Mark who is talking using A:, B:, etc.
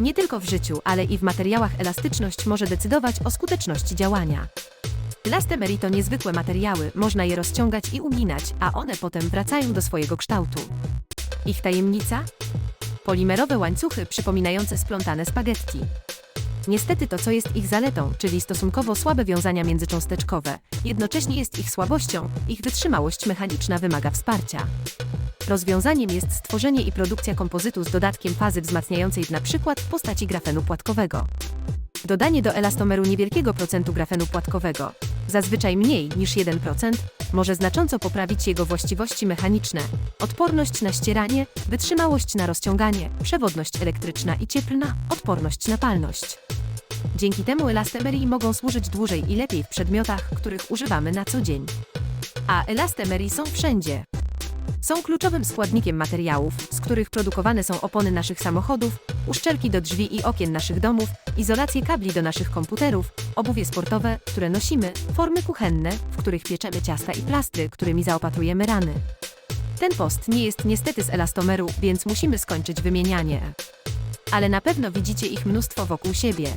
A: Nie tylko w życiu, ale i w materiałach elastyczność może decydować o skuteczności działania. Elastomery to niezwykłe materiały, można je rozciągać i uginać, a one potem wracają do swojego kształtu. Ich tajemnica? Polimerowe łańcuchy przypominające splątane spaghetti. Niestety to, co jest ich zaletą, czyli stosunkowo słabe wiązania międzycząsteczkowe, jednocześnie jest ich słabością, ich wytrzymałość mechaniczna wymaga wsparcia. Rozwiązaniem jest stworzenie i produkcja kompozytu z dodatkiem fazy wzmacniającej przykład w postaci grafenu płatkowego. Dodanie do elastomeru niewielkiego procentu grafenu płatkowego, zazwyczaj mniej niż 1%, może znacząco poprawić jego właściwości mechaniczne, odporność na ścieranie, wytrzymałość na rozciąganie, przewodność elektryczna i cieplna, odporność na palność. Dzięki temu elastomery mogą służyć dłużej i lepiej w przedmiotach, których używamy na co dzień. A elastomery są wszędzie. Są kluczowym składnikiem materiałów, z których produkowane są opony naszych samochodów, uszczelki do drzwi i okien naszych domów, izolacje kabli do naszych komputerów, obuwie sportowe, które nosimy, formy kuchenne, w których pieczemy ciasta i plastry, którymi zaopatrujemy rany. Ten post nie jest niestety z elastomeru, więc musimy skończyć wymienianie. Ale na pewno widzicie ich mnóstwo wokół siebie.